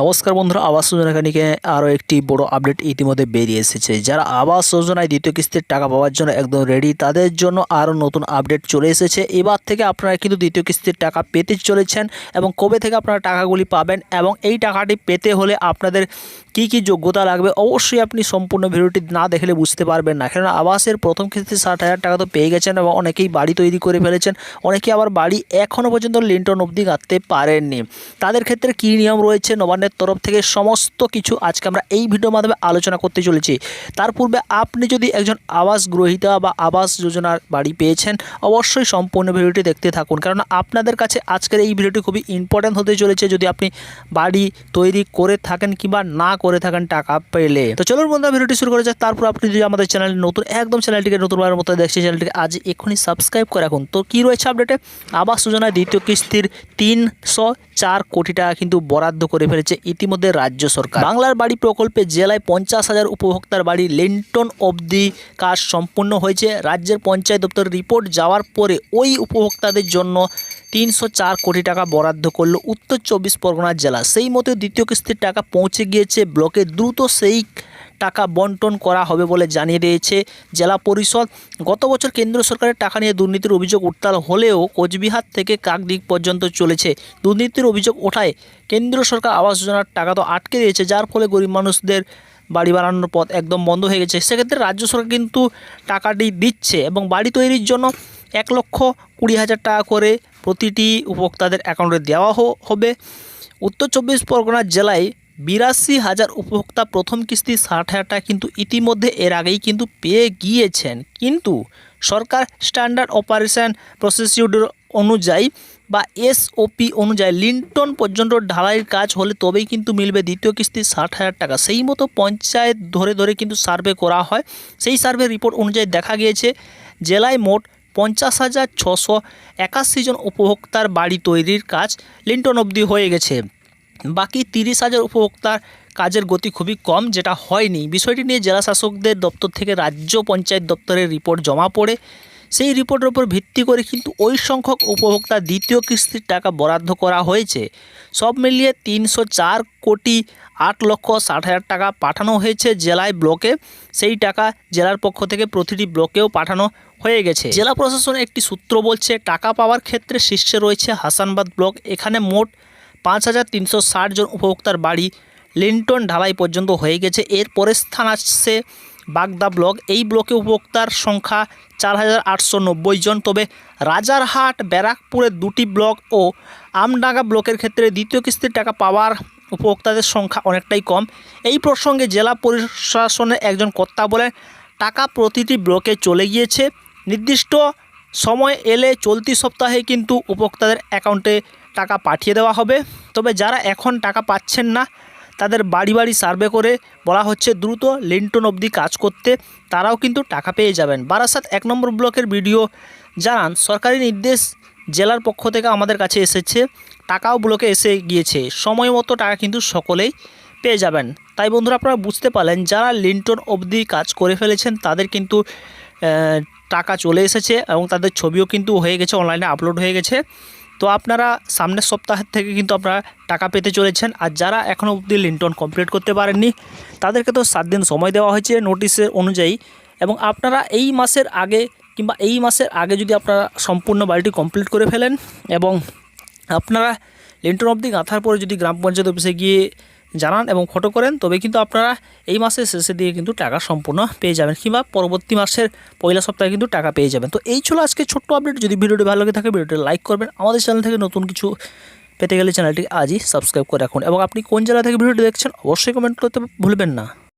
নমস্কার বন্ধুরা, আবাস যোজনা খানিকে আরও একটি বড় আপডেট ইতিমধ্যে বেরিয়ে এসেছে। যারা আবাস যোজনায় দ্বিতীয় কিস্তির টাকা পাওয়ার জন্য একদম রেডি তাদের জন্য আরও নতুন আপডেট চলে এসেছে। এবার থেকে আপনারা কিন্তু দ্বিতীয় কিস্তির টাকা পেতে চলেছেন এবং কবে থেকে আপনারা টাকাগুলি পাবেন এবং এই টাকাটি পেতে হলে আপনাদের কি কি যোগ্যতা লাগবে অবশ্যই আপনি সম্পূর্ণ ভিডিওটি না দেখলে বুঝতে পারবেন না। কেননা আবাসের প্রথম কিস্তি ষাট হাজার টাকা তো পেয়ে গেছেন এবং অনেকেই বাড়ি তৈরি করে ফেলেছেন, অনেকে আবার বাড়ি এখনও পর্যন্ত লিন্টন অবধি গাঁথতে পারেননি। তাদের ক্ষেত্রে কী নিয়ম রয়েছে? নবান্নের তরফ থেকে সমস্ত কিছু আজকে আমরা এই ভিডিওর মাধ্যমে আলোচনা করতে চলেছি। তার পূর্বে আপনি যদি একজন আবাস গ্রহীতা বা আবাস যোজনার বাড়ি পেয়েছেন, অবশ্যই সম্পূর্ণ ভিডিওটি দেখতে থাকুন। কারণ আপনাদের কাছে আজকের এই ভিডিওটি খুবই ইম্পর্ট্যান্ট হতে চলেছে। যদি আপনি বাড়ি তৈরি করে থাকেন কিংবা না করে থাকেন টাকা পেলে। তো চলুন বন্ধুরা, ভিডিওটি শুরু করে যাক। তারপর আপনি যদি আমাদের চ্যানেল নতুন, একদম চ্যানেলটিকে নতুনবার মতো দেখছেন, চ্যানেলটিকে আজ এক্ষুনি সাবস্ক্রাইব করে রাখুন। তো কী রয়েছে আপডেটে আবাস যোজনায় দ্বিতীয় কিস্তির তিনশো চার কোটি টাকা কিন্তু বরাদ্দ করে ফেলেছে। ইতিমধ্যে রাজ্য সরকার। বাংলার বাড়ি প্রকল্পে জেলায় পঞ্চাশ হাজার উপভোক্তার বাড়ি লেন্টন অবধি কাজ সম্পূর্ণ হয়েছে। রাজ্যের পঞ্চায়েত দপ্তর রিপোর্ট যাওয়ার পরে ওই উপভোক্তাদের জন্য তিনশো চার কোটি টাকা বরাদ্দ করল উত্তর চব্বিশ পরগনা জেলা। সেই মতো দ্বিতীয় কিস্তির টাকা পৌঁছে গিয়েছে ব্লকে। দ্রুত সেই টাকা বন্টন করা হবে বলে জানিয়ে দিয়েছে জেলা পরিষদ। গত বছর কেন্দ্র সরকারের টাকা নিয়ে দুর্নীতির অভিযোগ উত্তাল হলেও কোচবিহার থেকে কাকদ্বীপ পর্যন্ত চলেছে। দুর্নীতির অভিযোগ ওঠায় কেন্দ্র সরকার আবাস যোজনার টাকা তো আটকে দিয়েছে, যার ফলে গরিব মানুষদের বাড়ি বানানোর পথ একদম বন্ধ হয়ে গেছে। সেক্ষেত্রে রাজ্য সরকার কিন্তু টাকাটি দিচ্ছে এবং বাড়ি তৈরির জন্য এক লক্ষ কুড়ি হাজার টাকা করে প্রতিটি উপভোক্তাদের অ্যাকাউন্টে দেওয়া হবে। উত্তর চব্বিশ পরগনা জেলায় বিরাশি হাজার উপভোক্তা প্রথম কিস্তি ষাট হাজার টাকা কিন্তু ইতিমধ্যে এর আগেই কিন্তু পেয়ে গিয়েছেন। কিন্তু সরকার স্ট্যান্ডার্ড অপারেশন প্রসিডিউর অনুযায়ী বা এসওপি অনুযায়ী লিন্টন পর্যন্ত ঢালাইয়ের কাজ হলে তবেই কিন্তু মিলবে দ্বিতীয় কিস্তি ষাট হাজার টাকা। সেই মতো পঞ্চায়েত ধরে ধরে কিন্তু সার্ভে করা হয়। সেই সার্ভে রিপোর্ট অনুযায়ী দেখা গিয়েছে, জেলায় মোট পঞ্চাশ হাজার ছশো একাশি জন উপভোক্তার বাড়ি তৈরির কাজ লিন্টন অবধি হয়ে গেছে। বাকি তিরিশ হাজার উপভোক্তার কাজের গতি খুবই কম, যেটা হয়নি। বিষয়টি নিয়ে জেলা শাসকদের দপ্তর থেকে রাজ্য পঞ্চায়েত দপ্তরের রিপোর্ট জমা পড়ে। সেই রিপোর্টের উপর ভিত্তি করে কিন্তু ওই সংখ্যক উপভোক্তা দ্বিতীয় কিস্তির টাকা বরাদ্দ করা হয়েছে। সব মিলিয়ে তিনশো চার কোটি আট লক্ষ ষাট হাজার টাকা পাঠানো হয়েছে জেলায় ব্লকে। সেই টাকা জেলার পক্ষ থেকে প্রতিটি ব্লকেও পাঠানো হয়ে গেছে। জেলা প্রশাসনের একটি সূত্র বলছে, টাকা পাওয়ার ক্ষেত্রে শীর্ষে রয়েছে হাসানবাদ ব্লক। এখানে মোট পাঁচ হাজার তিনশো ষাট জন উপভোক্তার বাড়ি লিন্টন ঢালাই পর্যন্ত হয়ে গেছে। এর পরের স্থান আসছে বাগদা ব্লক। এই ব্লকে উপভোক্তার সংখ্যা চার হাজার আটশো নব্বই জন। তবে রাজারহাট, ব্যারাকপুরের দুটি ব্লক ও আমডাঙ্গা ব্লকের ক্ষেত্রে দ্বিতীয় কিস্তির টাকা পাওয়ার উপভোক্তাদের সংখ্যা অনেকটাই কম। এই প্রসঙ্গে জেলা প্রশাসনের একজন কর্তা বলেন, টাকা প্রতিটি ব্লকে চলে গিয়েছে। নির্দিষ্ট সময় এলে চলতি সপ্তাহে কিন্তু উপভোক্তাদের অ্যাকাউন্টে টাকা পাঠিয়ে দেওয়া হবে। তবে যারা এখন টাকা পাচ্ছেন না, তাদের বাড়ি বাড়ি সার্ভে করে বলা হচ্ছে দ্রুত লিন্টন অবধি কাজ করতে। তারাও কিন্তু টাকা পেয়ে যাবেন। বারাসাত এক নম্বর ব্লকের ভিডিও। জানান, সরকারি নির্দেশ জেলার পক্ষ থেকে আমাদের কাছে এসেছে। টাকাও ব্লকে এসে গিয়েছে। সময় মতো টাকা কিন্তু সকলেই পেয়ে যাবেন। তাই বন্ধুরা, আপনারা বুঝতে পারলেন, যারা লিন্টন অবধি কাজ করে ফেলেছেন, তাদের কিন্তু টাকা চলে এসেছে এবং তাদের ছবিও কিন্তু হয়ে গেছে, অনলাইনে আপলোড হয়ে গেছে। তো আপনারা সামনের সপ্তাহের থেকে কিন্তু আপনারা টাকা পেতে চলেছেন। আর যারা এখনও অবধি লিন্টন কমপ্লিট করতে পারেননি, তাদেরকে তো সাত দিন সময় দেওয়া হয়েছে নোটিশের অনুযায়ী। এবং আপনারা এই মাসের আগে কিংবা এই মাসের আগে যদি আপনারা সম্পূর্ণ বাড়িটি কমপ্লিট করে ফেলেন এবং আপনারা লিন্টন অবধি গাঁথার পরে যদি গ্রাম পঞ্চায়েত অফিসে গিয়ে জানান এবং ফটো করেন, তবে কিন্তু আপনারা এই মাসের শেষে দিয়ে কিন্তু টাকা সম্পূর্ণ পেয়ে যাবেন কিংবা পরবর্তী মাসের পয়লা সপ্তাহে কিন্তু টাকা পেয়ে যাবেন। তো এই ছিল আজকে ছোট্ট আপডেট যদি ভিডিওটি ভালো লাগে থাকে, ভিডিওটি লাইক করবেন। আমাদের চ্যানেল থেকে নতুন কিছু পেতে গেলে চ্যানেলটি আজই সাবস্ক্রাইব করে রাখুন। এবং আপনি কোন জেলা থেকে ভিডিওটি দেখছেন, অবশ্যই কমেন্ট করতে ভুলবেন না।